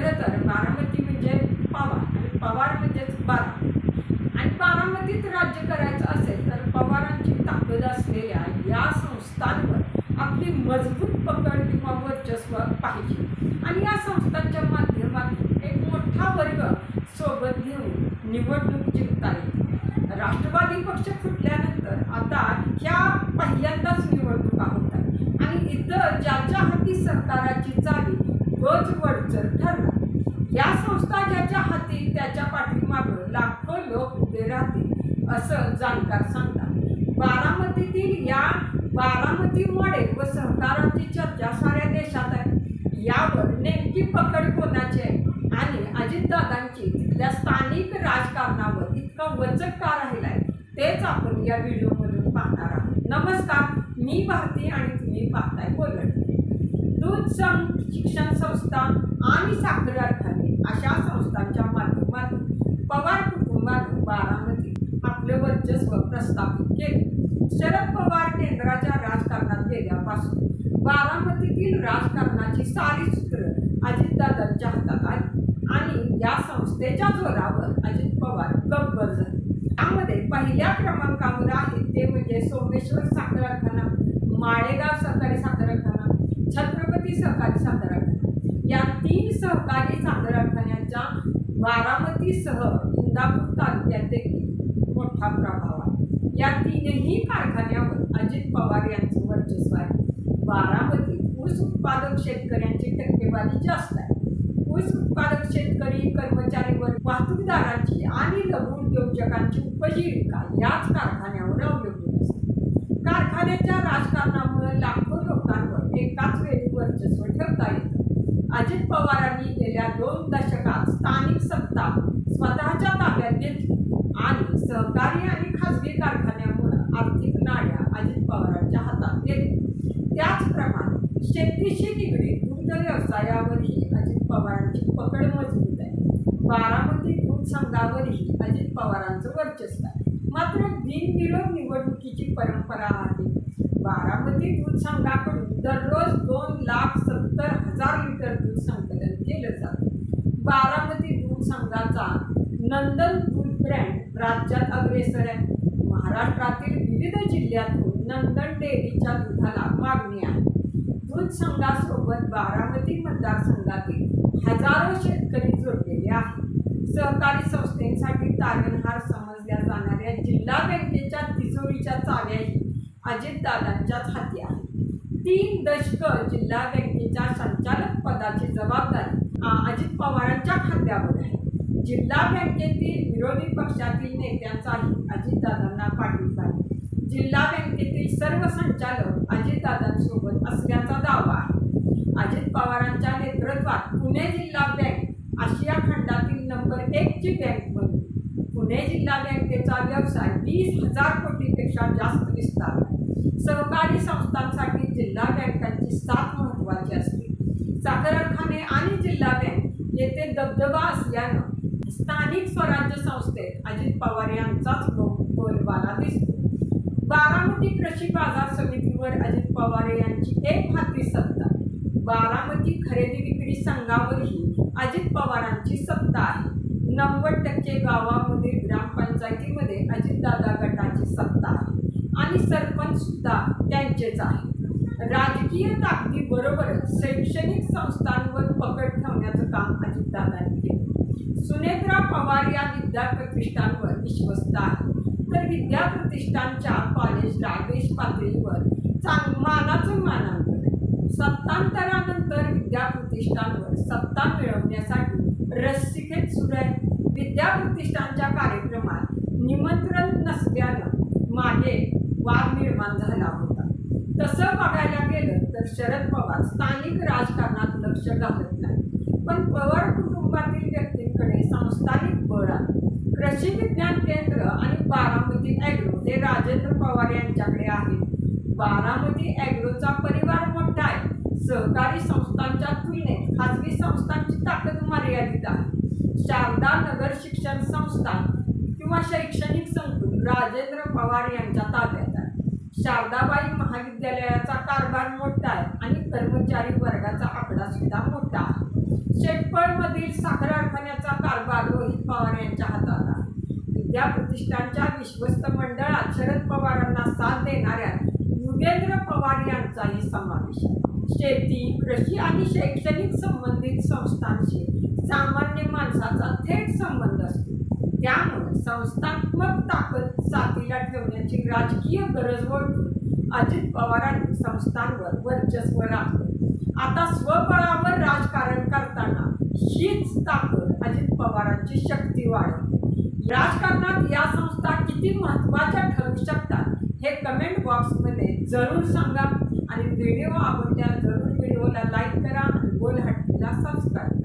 खरं तर बारामती म्हणजे पवार आणि पवार म्हणजेच बारा. आणि बारामतीत राज्य करायचं असेल तर पवारांची ताकद असलेल्या या संस्थांवर आपली मजबूत पकड किंवा वर्चस्व पाहिजे. आणि या संस्थांच्या माध्यमातून एक मोठा वर्ग सोबत घेऊन निवडणूक जिंकता येईल. राष्ट्रवादी पक्ष फुटल्यानंतर आता ह्या पहिल्यांदाच निवडणुका होतात आणि इतर ज्याच्या हाती सरकाराची चावी गज वरच ठरणार या संस्था ज्याच्या हाती त्याच्या पाठीमागं लाखो लोक उभे राहतील असं जाणकार सांगतात. बारामतीतील या बारामती मॉडेल व सहकाराची चर्चा साऱ्या देशात आहे. यावर नेमकी पकड कोणाची आहे? आणि अजितदादांची तिथल्या स्थानिक राजकारणावर इतका वचक का राहिलाय तेच आपण या व्हिडिओमधून पाहणार आहोत. नमस्कार मी भारती आणि तुम्ही पाहताय बोलत. दूध संघ शिक्षण संस्था आणि साखर कारखाने अशा संस्थांच्या माध्यमातून पवार कुटुंबानं बारा वर्चस्व प्रस्थापित केले. शरद पवार केंद्राच्या राजकारणात गेल्यापासून बारामतीतील राजकारणाची सारी सूत्र अजितदादांच्या हातात आली आणि या संस्थेच्या जोरावर अजित पवार गब्बर झाले. त्यामध्ये पहिल्या क्रमांकावर आहेत ते म्हणजे सोमेश्वर साखर कारखाना माळेगाव सहकारी साखर कारखाना छत्रपती सहकारी साखर कारखाना या तीन सहकारी साखर कारखान्यांच्या बारामतीसह इंदापूर तालुक्यात देखील मोठा प्रभाव आहे. या तीनही कारखान्यावर अजित पवार यांचं वर्चस्व आहे. बारामतीत ऊस उत्पादक शेतकऱ्यांची टक्केवारी जास्त आहे. ऊस उत्पादक शेतकरी कर्मचारी वर्ग वाहतूकदारांची आणि लघु उद्योजकांची उपजीविका याच कारखान्यावर अवलंबून असते. कारखान्याच्या राजकारणामुळे लाखो लोकांवर एकाच वेळी वर्चस्व ठेवता येतं. अजित पवारांनी गेल्या दोन दशकात स्थानिक सत्ता स्वतःच्या ताब्यात घेतली आणि सहकारी आणि खाजगी कारखान्यामुळे आर्थिक नाड्या अजित पवारांच्या हातात गेले त्याचप्रमाणे शेतीशी निगडीत दुग्ध व्यवसायावरही अजित पवारांची पकड मजबूत आहे. बारामती दूध संघावरही अजित पवारांचं वर्चस्व आहे. मात्र बिनविरोध निवडणुकीची परंपरा आहे. बारामती दूध संघाकडून दररोज दोन लाख सत्तर हजार लिटर दूध संकलन केलं जातं. बारामती दूध संघाचा नंदन दूध ब्रँड राज्यात अग्रेसर आहे. महाराष्ट्रातील विविध जिल्ह्यातून नंदन डेअरीच्या दुधाला मागणी आहे. दूध संघासोबत बारामती मतदारसंघातील हजारो शेतकरी जोडलेले आहेत. सहकारी संस्थेसाठी तारणहार समजल्या जाणाऱ्या जिल्हा बँकेच्या तिजोरीच्या चाव्याही अजितदादांच्याच हाती आहे तीन दशक जिल्हा बँकेच्या संचालक पदाची जबाबदारी अजित पवारांच्या खात्यावर आहे. जिल्हा बँकेतील विरोधी पक्षातील नेत्यांचाही अजितदादांना पाठिंबा. आहे जिल्हा बँकेतील सर्व संचालक अजितदादांसोबत असल्याचा दावा. आहे अजित पवारांच्या नेतृत्वात पुणे जिल्हा बँक आशिया खंडातील नंबर एकची बँक बनली. पुणे जिल्हा बँकेचा व्यवसाय वीस हजार कोटीपेक्षा जास्त विस्तारला. सहकारी संस्थांचा जिल्हा बँकांची साथ महत्त्वाची असते साखर कारखाने आणि जिल्हा बँक येथे दबदबा असल्यानं स्थानिक स्वराज्य संस्थेत अजित पवार यांचाच बोलबाला दिसतो. बारामती कृषी बाजार समितीवर अजित पवार यांची एक हाती सत्ता. बारामती खरेदी विक्री संघावरही अजित पवारांची सत्ता आहे. नव्वद टक्के गावामधील ग्रामपंचायतीमध्ये अजितदादा गटाची सत्ता आहे. आणि सरपंच सुद्धा त्यांचेच आहे राजकीय ताकदीबरोबरच शैक्षणिक संस्थांवर पकड ठेवण्याचं काम अजितदादांनी केलं. विद्याप्रतिष्ठानवर विद्या विश्वस्त आहे. तर विद्याप्रतिष्ठानच्या कॉलेजला पातळीवर चांग मानाचं मानांकन सत्तांतरानंतर विद्या प्रतिष्ठानवर सत्ता मिळवण्यासाठी रस्सीखेच सुरू आहे. विद्याप्रतिष्ठानच्या कार्यक्रमात निमंत्रण नसल्यानं मागे वाद निर्माण झाला होता. तसं बघायला गेलं तर शरद पवार स्थानिक राजकारणात लक्ष घालत नाही पण पवार कुटुंबातील व्यक्तींकडे संस्थानिक बळ आहे कृषी विज्ञान केंद्र आणि बारामती ॲग्रो हे राजेंद्र पवार यांच्याकडे आहे. बारामती ॲग्रोचा परिवार मोठा आहे. सहकारी संस्थांच्या तुलनेत खाजगी संस्थांची ताकद मर्यादित आहे. शारदा नगर शिक्षण संस्था किंवा शैक्षणिक संकुल राजेंद्र पवार यांच्या ताब्यात आहे. शारदाबाई महाविद्यालयाचा कारभार मोठा आहे आणि कर्मचारी वर्गाचा आकडा सुद्धा मोठा आहे. शेटफळमधील साखर कारखान्याचा कारभार रोहित पवार यांच्या हातात आहे या प्रतिष्ठानच्या विश्वस्त मंडळात शरद पवारांना साथ देणाऱ्या युगेंद्र पवार यांचाही समावेश शेती कृषी आणि शैक्षणिक संबंधित संस्थांशी सामान्य माणसाचा थेट संबंध असतो. त्यामुळे संस्थात्मक ताकद साथीला ठेवण्याची राजकीय गरज ओळखून अजित पवारांनी संस्थांवर वर्चस्व राखलं. आता स्वबळावर राजकारण करताना हीच ताकद अजित पवारांची शक्ती वाढवली राजकारणात या संस्था किती महत्त्वाच्या ठरू शकतात हे कमेंट बॉक्समध्ये जरूर सांगा आणि व्हिडिओ आवडल्या जरूर व्हिडिओला लाईक करा आणि गोल हट्टीला सबस्क्राईब